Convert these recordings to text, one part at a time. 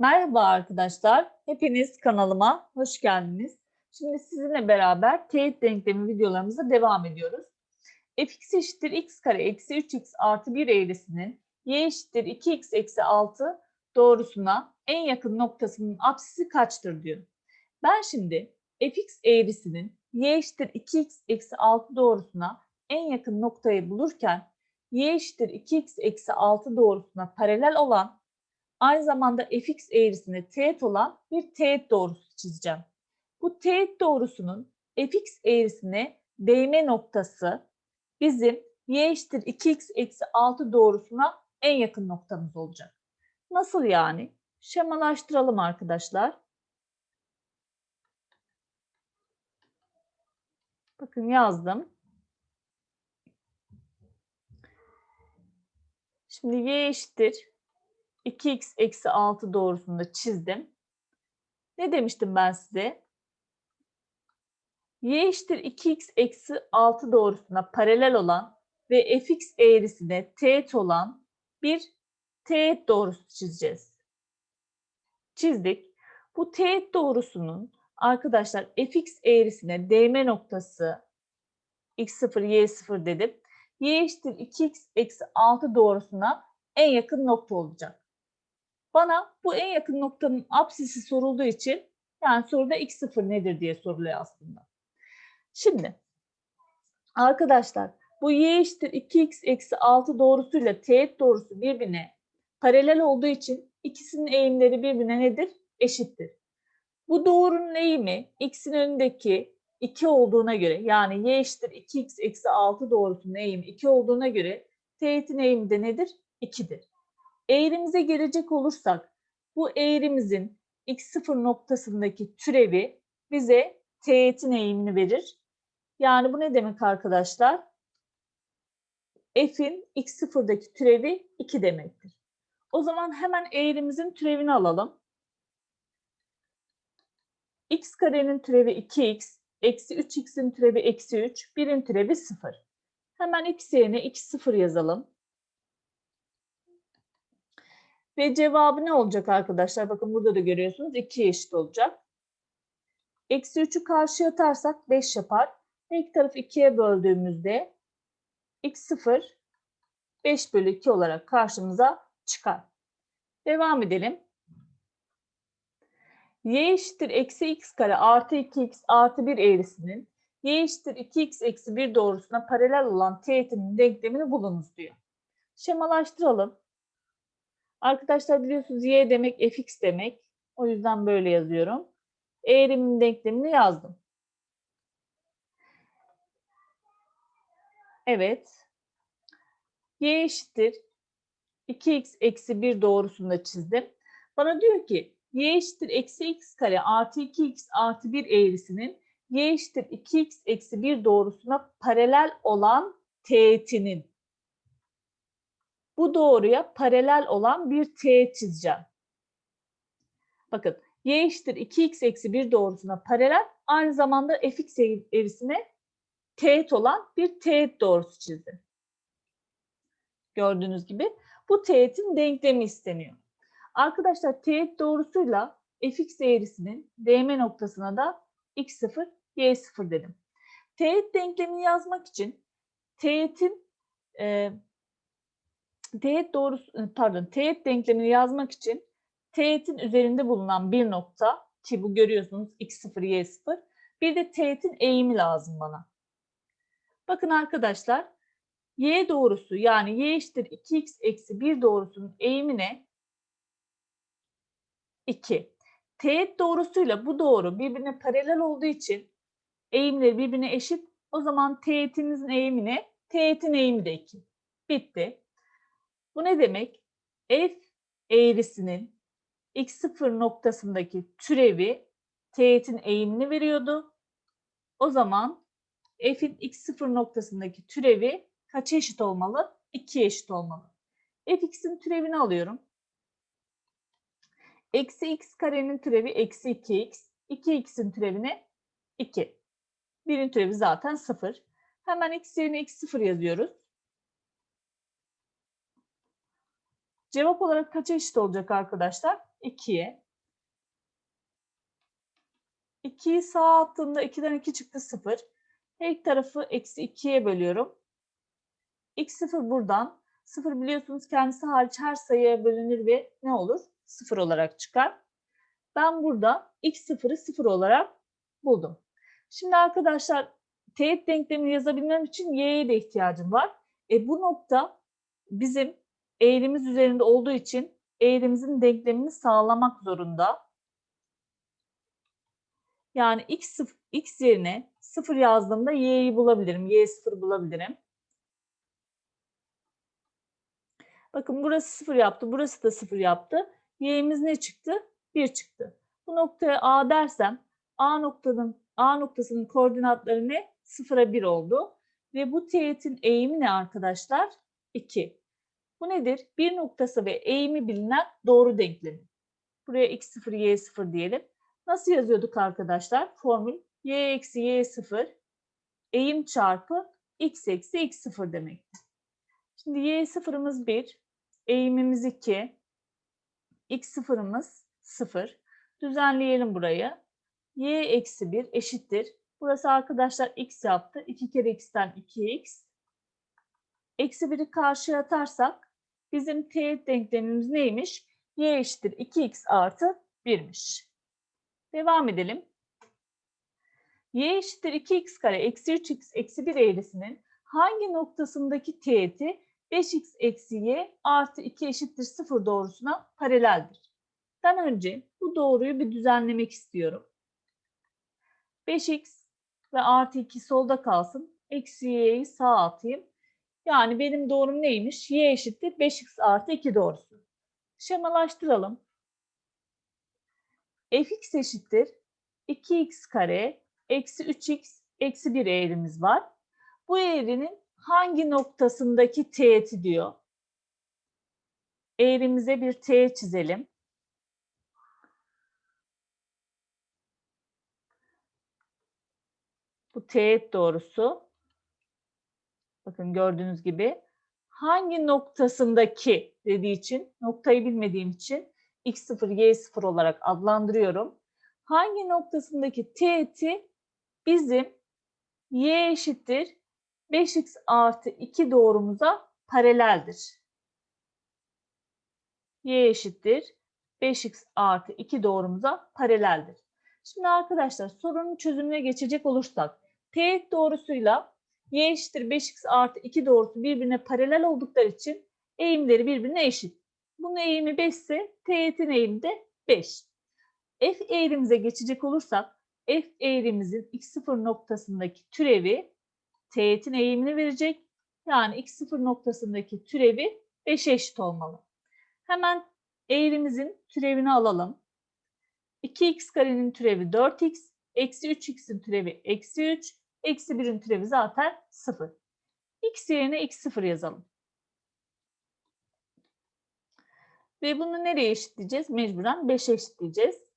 Merhaba arkadaşlar. Hepiniz kanalıma hoş geldiniz. Şimdi sizinle beraber teğet denklemi videolarımıza devam ediyoruz. fx eşittir x kare eksi 3x artı 1 eğrisinin y eşittir 2x eksi 6 doğrusuna en yakın noktasının apsisi kaçtır diyor. Ben şimdi fx eğrisinin y eşittir 2x eksi 6 doğrusuna en yakın noktayı bulurken y eşittir 2x eksi 6 doğrusuna paralel olan aynı zamanda fx eğrisine teğet olan bir teğet doğrusu çizeceğim. Bu teğet doğrusunun fx eğrisine değme noktası bizim y eşittir 2x eksi 6 doğrusuna en yakın noktamız olacak. Nasıl yani? Şemalaştıralım arkadaşlar. Bakın yazdım. Şimdi y eşittir 2x eksi 6 doğrusunda çizdim. Ne demiştim ben size? y eşittir 2x eksi 6 doğrusuna paralel olan ve fx eğrisine teğet olan bir teğet doğrusu çizeceğiz. Çizdik. Bu teğet doğrusunun arkadaşlar fx eğrisine değme noktası x0, y0 dedim. y eşittir 2x eksi 6 doğrusuna en yakın nokta olacak. Bana bu en yakın noktanın apsisi sorulduğu için yani soruda x0 nedir diye soruluyor aslında. Şimdi arkadaşlar bu y eşittir 2x eksi 6 doğrusuyla teğet doğrusu birbirine paralel olduğu için ikisinin eğimleri birbirine nedir? Eşittir. Bu doğrunun eğimi x'in önündeki 2 olduğuna göre yani y eşittir 2x eksi 6 doğrusunun eğimi 2 olduğuna göre teğetin eğimi de nedir? 2'dir. Eğrimize gelecek olursak bu eğrimizin x0 noktasındaki türevi bize teğetin eğimini verir. Yani bu ne demek arkadaşlar? F'in x0'daki türevi 2 demektir. O zaman hemen eğrimizin türevini alalım. x karenin türevi 2x, eksi 3x'in türevi eksi 3, 1'in türevi 0. Hemen x yerine x0 yazalım. Ve cevabı ne olacak arkadaşlar? Bakın burada da görüyorsunuz 2 eşit olacak. Eksi 3'ü karşıya atarsak 5 yapar. Her iki tarafı 2'ye böldüğümüzde x0 5 bölü 2 olarak karşımıza çıkar. Devam edelim. y eşittir eksi x kare artı 2x artı 1 eğrisinin y eşittir 2x eksi 1 doğrusuna paralel olan teğetinin denklemini bulunuz diyor. Şemalaştıralım. Arkadaşlar biliyorsunuz y demek fx demek. O yüzden böyle yazıyorum. Eğrimin denklemini yazdım. Evet. y eşittir 2x eksi 1 doğrusunda çizdim. Bana diyor ki y eşittir eksi x kare artı 2x artı 1 eğrisinin y eşittir 2x eksi 1 doğrusuna paralel olan teğetinin bu doğruya paralel olan bir teğet çizeceğim. Bakın y eşittir 2x eksi 1 doğrusuna paralel aynı zamanda fx eğrisine teğet olan bir teğet doğrusu çizdim. Gördüğünüz gibi bu teğetin denklemi isteniyor. Arkadaşlar teğet doğrusuyla fx eğrisinin değme noktasına da x0, y0 dedim. Teğet denklemini yazmak için teğetin e, teğet doğrusu e, pardon teğet denklemini yazmak için teğetin üzerinde bulunan bir nokta ki bu görüyorsunuz x0 y0 bir de teğetin eğimi lazım bana. Bakın arkadaşlar y doğrusu yani y eşittir 2x eksi 1 doğrusunun eğimi ne? 2. Teğet doğrusuyla bu doğru birbirine paralel olduğu için eğimleri birbirine eşit. O zaman teğetimizin eğimi ne? Teğetin eğimi de 2. Bitti. Bu ne demek? F eğrisinin x0 noktasındaki türevi teğetin eğimini veriyordu. O zaman f'in x0 noktasındaki türevi kaç eşit olmalı? 2 eşit olmalı. fx'in türevini alıyorum. Eksi x karenin türevi eksi 2x. 2x'in türevini 2. Birin türevi zaten 0. Hemen x yerine x0 yazıyoruz. Cevap olarak kaça eşit olacak arkadaşlar? 2'ye. 2'yi sağa attığımda 2'den 2 çıktı 0. Her iki tarafı eksi 2'ye bölüyorum. x0 buradan. 0 biliyorsunuz kendisi hariç her sayıya bölünür ve ne olur? 0 olarak çıkar. Ben burada x0'ı 0 olarak buldum. Şimdi arkadaşlar teğet denklemini yazabilmem için y'ye de ihtiyacım var. E bu nokta bizim eğrimiz üzerinde olduğu için eğrimizin denklemini sağlamak zorunda. Yani x, x yerine 0 yazdığımda y'yi bulabilirim. y 0 bulabilirim. Bakın burası 0 yaptı. Burası da 0 yaptı. Y'miz ne çıktı? 1 çıktı. Bu noktaya A dersem A noktanın A noktasının koordinatları ne? 0'a 1 oldu. Ve bu teğetin eğimi ne arkadaşlar? 2. Bu nedir? Bir noktası ve eğimi bilinen doğru denklemi. Buraya x0, y0 diyelim. Nasıl yazıyorduk arkadaşlar? Formül y eksi y0 eğim çarpı x eksi x0 demekti. Şimdi y0'ımız 1, eğimimiz 2, x0'ımız 0. Düzenleyelim burayı. y eksi 1 eşittir. Burası arkadaşlar x yaptı. 2 kere x'ten 2x. Eksi 1'i karşıya atarsak bizim teğet denklemimiz neymiş? y eşittir 2x artı 1'miş. Devam edelim. y eşittir 2x kare eksi 3x eksi 1 eğrisinin hangi noktasındaki teğeti 5x eksi y artı 2 eşittir 0 doğrusuna paraleldir? Ben önce bu doğruyu bir düzenlemek istiyorum. 5x ve artı 2 solda kalsın. Eksi y'yi sağa atayım. Yani benim doğrum neymiş? y eşittir 5x artı 2 doğrusu. Şemalaştıralım. fx eşittir 2x kare eksi 3x eksi 1 eğrimiz var. Bu eğrinin hangi noktasındaki teğeti diyor. Eğrimize bir teğet çizelim. Bu teğet doğrusu bakın gördüğünüz gibi hangi noktasındaki dediği için noktayı bilmediğim için x0 y0 olarak adlandırıyorum. Hangi noktasındaki teğeti bizim y eşittir 5x artı 2 doğrumuza paraleldir. y eşittir 5x artı 2 doğrumuza paraleldir. Şimdi arkadaşlar sorunun çözümüne geçecek olursak teğet doğrusuyla y eşittir 5x artı 2 doğrusu birbirine paralel oldukları için eğimleri birbirine eşit. Bunun eğimi 5 ise teğetin eğimi de 5. F eğrimize geçecek olursak F eğrimizin x0 noktasındaki türevi teğetin eğimini verecek. Yani x0 noktasındaki türevi 5'e eşit olmalı. Hemen eğrimizin türevini alalım. 2x karenin türevi 4x, eksi 3x'in türevi eksi 3, eksi 1'in türevi zaten 0. x yerine x0 yazalım. Ve bunu nereye eşitleyeceğiz? Mecburen 5'e eşitleyeceğiz.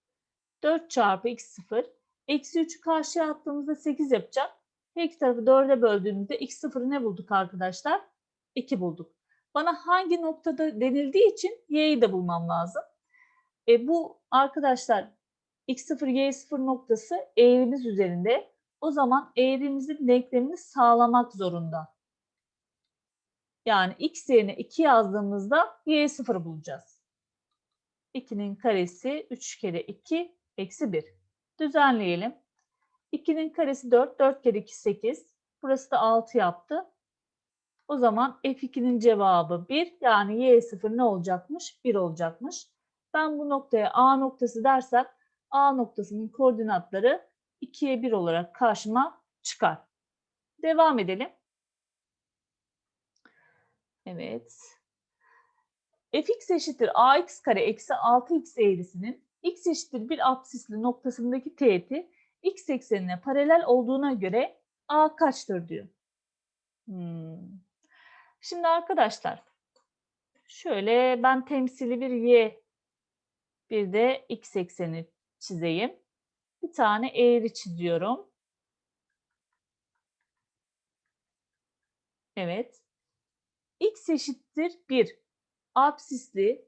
4 çarpı x0. Eksi 3'ü karşıya attığımızda 8 yapacak. Her iki tarafı 4'e böldüğümüzde x0'ı ne bulduk arkadaşlar? 2 bulduk. Bana hangi noktada denildiği için y'yi de bulmam lazım. E bu arkadaşlar x0, y0 noktası eğrimiz üzerinde. O zaman eğrimizin denklemini sağlamak zorunda. Yani x yerine 2 yazdığımızda y0 bulacağız. 2'nin karesi 3 kere 2 eksi 1. Düzenleyelim. 2'nin karesi 4, 4 kere 2 8. Burası da 6 yaptı. O zaman f2'nin cevabı 1 yani y0 ne olacakmış? 1 olacakmış. Ben bu noktaya A noktası dersem A noktasının koordinatları 2'ye 1 olarak karşıma çıkar. Devam edelim. Evet. fx eşittir ax kare eksi 6x eğrisinin x eşittir bir apsisli noktasındaki teğeti x eksenine paralel olduğuna göre a kaçtır diyor. Hmm. Şimdi arkadaşlar şöyle ben temsili bir y bir de x ekseni çizeyim. Bir tane eğri çiziyorum. Evet. x eşittir 1. Absisli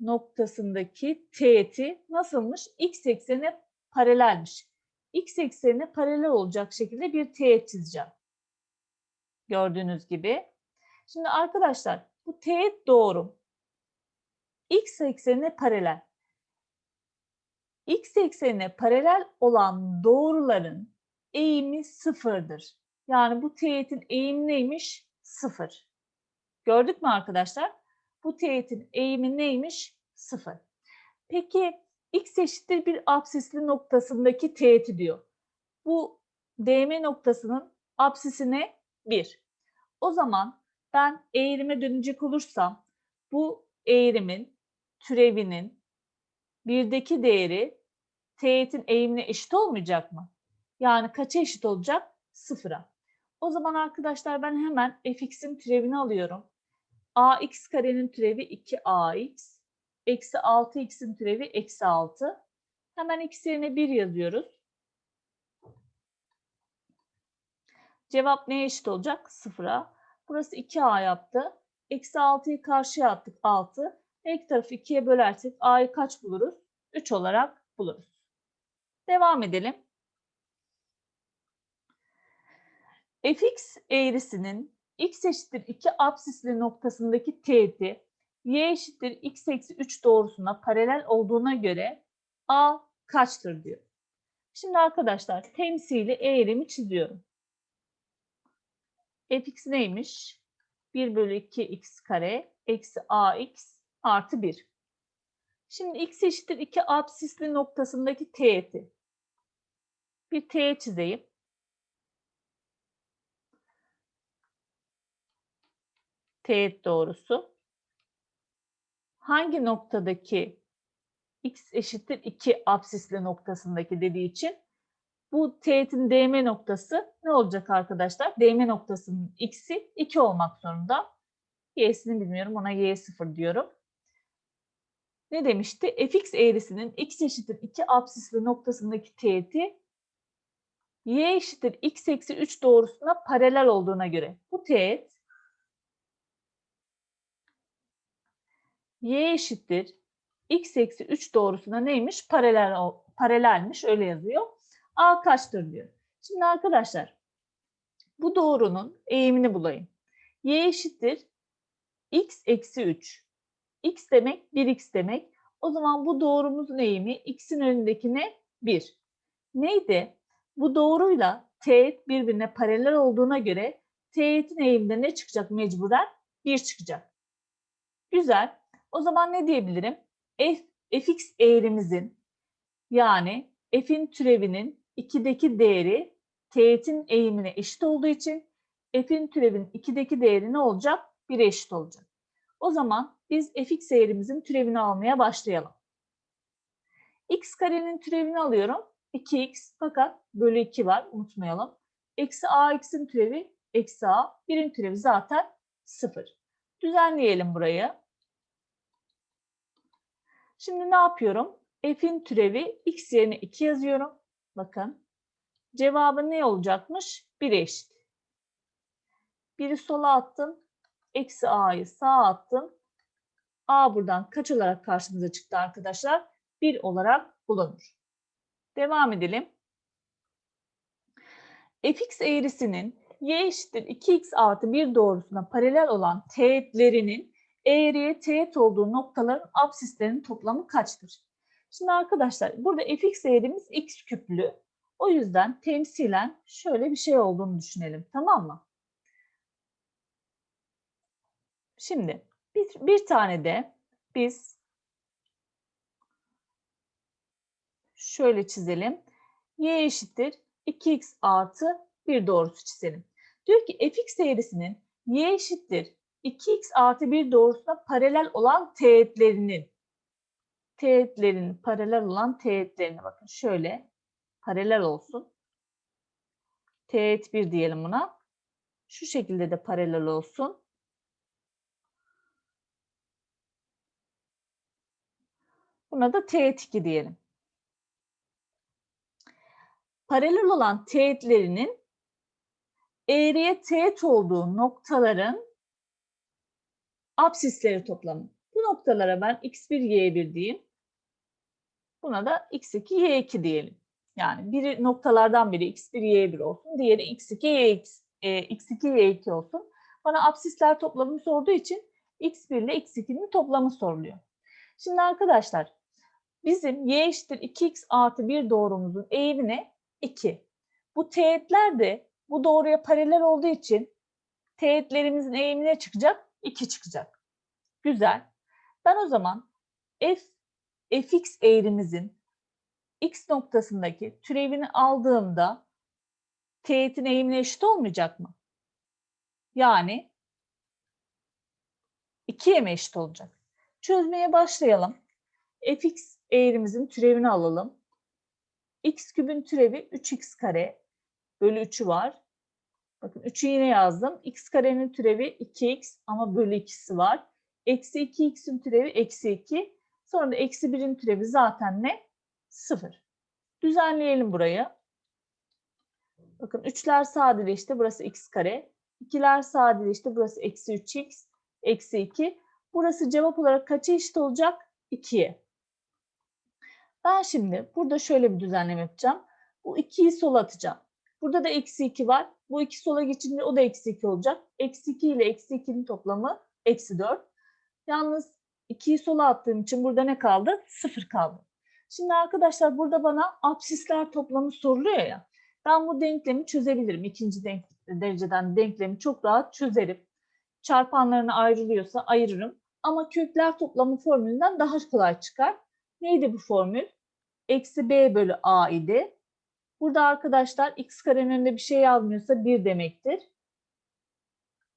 noktasındaki teğeti nasılmış? X eksenine paralelmiş. X eksenine paralel olacak şekilde bir teğet çizeceğim. Gördüğünüz gibi. Şimdi arkadaşlar bu teğet doğrum X eksenine paralel. X eksenine paralel olan doğruların eğimi sıfırdır. Yani bu teğetin eğimi neymiş? Sıfır. Gördük mü arkadaşlar? Bu teğetin eğimi neymiş? Sıfır. Peki x eşittir bir absisli noktasındaki teğeti diyor. Bu DM noktasının absisine 1. O zaman ben eğrime dönecek olursam bu eğrimin türevinin birdeki değeri teğetin eğimine eşit olmayacak mı? Yani kaça eşit olacak? Sıfıra. O zaman arkadaşlar ben hemen fx'in türevini alıyorum. ax karenin türevi 2ax eksi 6x'in türevi eksi 6. Hemen x yerine 1 yazıyoruz. Cevap neye eşit olacak? 0'a. Burası 2a yaptı. Eksi 6'yı karşıya attık 6. Her tarafı 2'ye bölersek a'yı kaç buluruz? 3 olarak buluruz. Devam edelim. fx eğrisinin x eşittir 2 absisli noktasındaki teğeti y eşittir x eksi 3 doğrusuna paralel olduğuna göre a kaçtır diyor. Şimdi arkadaşlar temsili eğrimi çiziyorum. fx neymiş? 1 bölü 2 x kare eksi ax artı 1. Şimdi x eşittir 2 absisli noktasındaki teğeti. Bir teğet çizeyim. Teğet doğrusu. Hangi noktadaki x eşittir 2 absisli noktasındaki dediği için bu teğetin DM noktası ne olacak arkadaşlar? DM noktasının x'i 2 olmak zorunda. Y'sini bilmiyorum ona Y0 diyorum. Ne demişti? fx eğrisinin x eşittir 2 absisli noktasındaki teğeti y eşittir x eksi 3 doğrusuna paralel olduğuna göre bu teğet y eşittir x eksi 3 doğrusuna neymiş? Paralel, paralelmiş öyle yazıyor. A kaçtır diyor. Şimdi arkadaşlar bu doğrunun eğimini bulayım. y eşittir x eksi 3. x demek 1x demek. O zaman bu doğrumuzun eğimi x'in önündeki ne? 1. Neydi? Bu doğruyla teğet birbirine paralel olduğuna göre teğetin eğiminde ne çıkacak mecburen? 1 çıkacak. Güzel. O zaman ne diyebilirim? F, fx eğrimizin yani f'in türevinin 2'deki değeri teğetin eğimine eşit olduğu için f'in türevinin 2'deki değeri ne olacak? 1'e eşit olacak. O zaman biz fx eğrimizin türevini almaya başlayalım. x karenin türevini alıyorum. 2x fakat bölü 2 var unutmayalım. Eksi ax'in türevi eksi a. Birin türevi zaten 0. Düzenleyelim burayı. Şimdi ne yapıyorum? F'in türevi x yerine 2 yazıyorum. Bakın. Cevabı ne olacakmış? 1 eşit. Biri sola attım. Eksi a'yı sağa attım. A buradan kaç olarak karşımıza çıktı arkadaşlar? 1 olarak bulunur. Devam edelim. fx eğrisinin y eşittir 2x artı 1 doğrusuna paralel olan teğetlerinin eğriye teğet olduğu noktaların absislerinin toplamı kaçtır? Şimdi arkadaşlar burada fx eğrimiz x küplü. O yüzden temsilen şöyle bir şey olduğunu düşünelim. Tamam mı? Şimdi bir, bir tane de biz şöyle çizelim. y eşittir 2x artı 1 doğrusu çizelim. Diyor ki fx eğrisinin y eşittir 2x artı 1 doğrusuna paralel olan teğetlerinin teğetlerin paralel olan teğetlerine bakın şöyle paralel olsun. Teğet 1 diyelim buna. Şu şekilde de paralel olsun. Buna da teğet 2 diyelim. Paralel olan teğetlerinin eğriye teğet olduğu noktaların absisleri toplamı. Bu noktalara ben x1, y1 diyeyim. Buna da x2, y2 diyelim. Yani biri noktalardan biri x1, y1 olsun. Diğeri x2, yx, e, x2, y2 olsun. Bana absisler toplamını sorduğu için x1 ile x2'nin toplamı soruluyor. Şimdi arkadaşlar bizim y eşittir 2x artı 1 doğrumuzun eğimine 2. Bu teğetler de bu doğruya paralel olduğu için teğetlerimizin eğimine çıkacak? 2 çıkacak. Güzel. Ben o zaman f fx eğrimizin x noktasındaki türevini aldığımda teğetin eğimine eşit olmayacak mı? Yani 2'ye mi eşit olacak? Çözmeye başlayalım. fx eğrimizin türevini alalım. x kübün türevi 3x kare bölü 3'ü var. Bakın 3'ü yine yazdım. x karenin türevi 2x ama bölü 2'si var. Eksi 2x'in türevi eksi 2. Sonra da eksi 1'in türevi zaten ne? 0. Düzenleyelim burayı. Bakın 3'ler sadeleşti. Burası x kare. 2'ler sadeleşti. Burası eksi 3x. Eksi 2. Burası cevap olarak kaça eşit olacak? 2'ye. Ben şimdi burada şöyle bir düzenleme yapacağım. Bu 2'yi sola atacağım. Burada da eksi 2 var. Bu iki sola geçince o da eksi 2 olacak. Eksi 2 ile eksi 2'nin toplamı eksi 4. Yalnız 2'yi sola attığım için burada ne kaldı? 0 kaldı. Şimdi arkadaşlar burada bana absisler toplamı soruluyor ya. Ben bu denklemi çözebilirim. İkinci denk, dereceden denklemi çok rahat çözerim. Çarpanlarına ayrılıyorsa ayırırım. Ama kökler toplamı formülünden daha kolay çıkar. Neydi bu formül? Eksi b bölü a idi. Burada arkadaşlar x karenin önünde bir şey yazmıyorsa 1 demektir.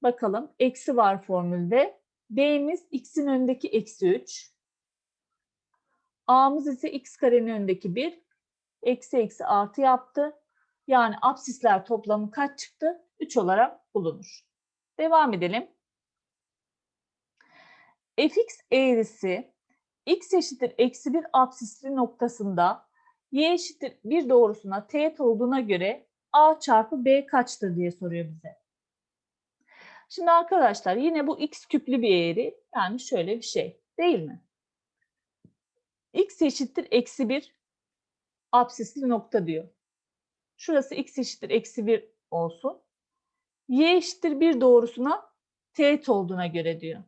Bakalım eksi var formülde. b'miz x'in önündeki eksi 3. a'mız ise x karenin önündeki 1. Eksi eksi artı yaptı. Yani absisler toplamı kaç çıktı? 3 olarak bulunur. Devam edelim. fx eğrisi x eşittir eksi 1 absisli noktasında y eşittir 1 doğrusuna teğet olduğuna göre a çarpı b kaçtır diye soruyor bize. Şimdi arkadaşlar yine bu x küplü bir eğri yani şöyle bir şey değil mi? x eşittir eksi 1 absisli nokta diyor. Şurası x eşittir eksi 1 olsun. y eşittir 1 doğrusuna teğet olduğuna göre diyor.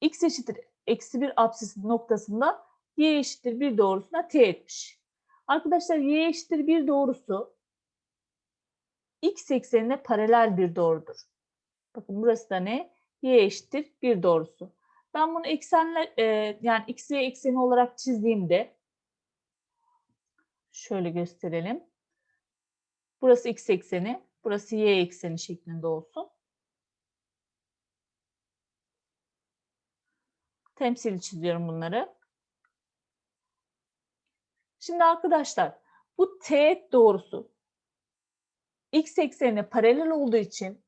x eşittir eksi 1 absisli noktasında y eşittir 1 doğrusuna teğetmiş. Arkadaşlar y eşittir 1 doğrusu x eksenine paralel bir doğrudur. Bakın burası da ne? y eşittir 1 doğrusu. Ben bunu eksenler e, yani x y ekseni olarak çizdiğimde şöyle gösterelim. Burası x ekseni, burası y ekseni şeklinde olsun. Temsili çiziyorum bunları. Şimdi arkadaşlar bu teğet doğrusu x eksenine paralel olduğu için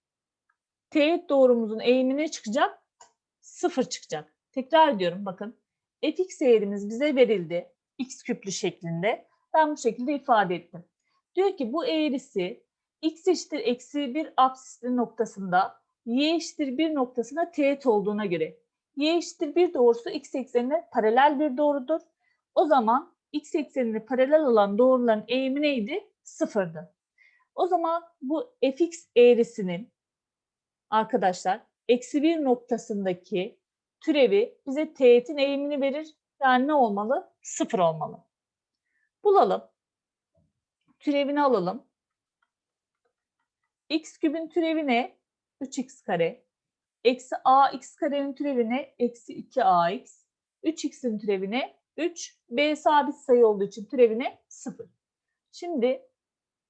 teğet doğrumuzun eğimi ne çıkacak? Sıfır çıkacak. Tekrar ediyorum bakın. fx değerimiz bize verildi. x küplü şeklinde. Ben bu şekilde ifade ettim. Diyor ki bu eğrisi x eşittir eksi 1 absisli noktasında y eşittir 1 noktasına teğet olduğuna göre y eşittir 1 doğrusu x eksenine paralel bir doğrudur. O zaman x eksenine paralel olan doğruların eğimi neydi? Sıfırdı. O zaman bu fx eğrisinin arkadaşlar eksi 1 noktasındaki türevi bize teğetin eğimini verir. Yani ne olmalı? Sıfır olmalı. Bulalım. Türevini alalım. x kübün türevi ne? 3x kare. Eksi ax karenin türevi ne? Eksi 2ax. 3x'in türevi ne? 3. B sabit sayı olduğu için türevine 0. Şimdi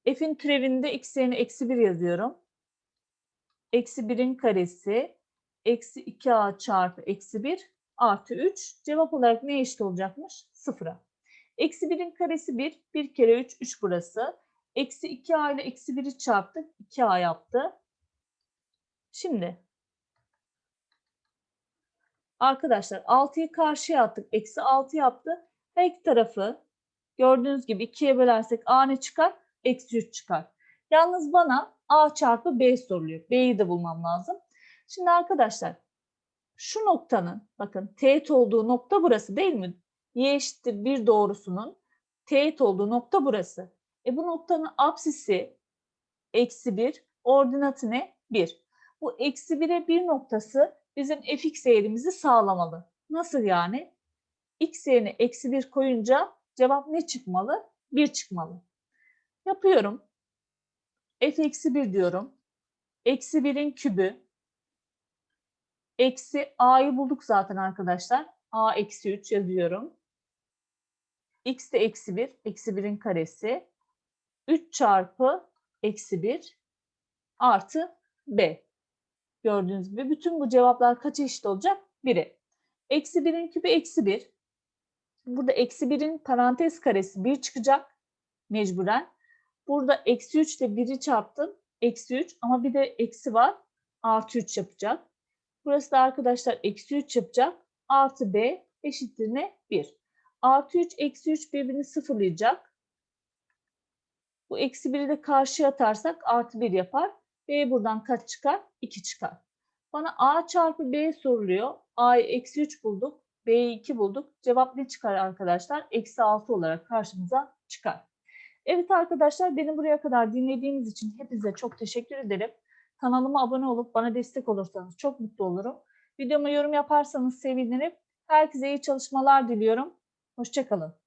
f'in türevinde x yerine eksi 1 yazıyorum. Eksi 1'in karesi eksi 2a çarpı eksi 1 artı 3. Cevap olarak ne eşit olacakmış? 0'a. Eksi 1'in karesi 1. 1 kere 3, 3 burası. Eksi 2a ile eksi 1'i çarptık. 2a yaptı. Şimdi Arkadaşlar 6'yı karşıya attık. Eksi 6 yaptı. Her iki tarafı gördüğünüz gibi 2'ye bölersek a ne çıkar? Eksi 3 çıkar. Yalnız bana a çarpı b soruluyor. B'yi de bulmam lazım. Şimdi arkadaşlar şu noktanın bakın teğet olduğu nokta burası değil mi? Y eşittir 1 doğrusunun teğet olduğu nokta burası. E bu noktanın apsisi eksi 1, ordinatı ne? 1. Bu eksi 1'e 1 noktası bizim fx değerimizi sağlamalı. Nasıl yani? x yerine eksi 1 koyunca cevap ne çıkmalı? 1 çıkmalı. Yapıyorum. f eksi 1 diyorum. Eksi 1'in kübü. Eksi a'yı bulduk zaten arkadaşlar. a eksi 3 yazıyorum. x de eksi 1. Eksi 1'in karesi. 3 çarpı eksi 1 artı b. Gördüğünüz gibi bütün bu cevaplar kaç eşit olacak? 1'e. Eksi 1'in kübü eksi 1. Burada eksi 1'in parantez karesi 1 çıkacak mecburen. Burada eksi 3 ile 1'i çarptım. Eksi 3 ama bir de eksi var. Artı 3 yapacak. Burası da arkadaşlar eksi 3 yapacak. Artı b eşittir ne? 1. Artı 3, eksi 3 birbirini sıfırlayacak. Bu eksi 1'i de karşıya atarsak artı 1 yapar. B buradan kaç çıkar? 2 çıkar. Bana A çarpı B soruluyor. A'yı eksi 3 bulduk. B'yi 2 bulduk. Cevap ne çıkar arkadaşlar? Eksi 6 olarak karşımıza çıkar. Evet arkadaşlar beni buraya kadar dinlediğiniz için hepinize çok teşekkür ederim. Kanalıma abone olup bana destek olursanız çok mutlu olurum. Videoma yorum yaparsanız sevinirim. Herkese iyi çalışmalar diliyorum. Hoşçakalın.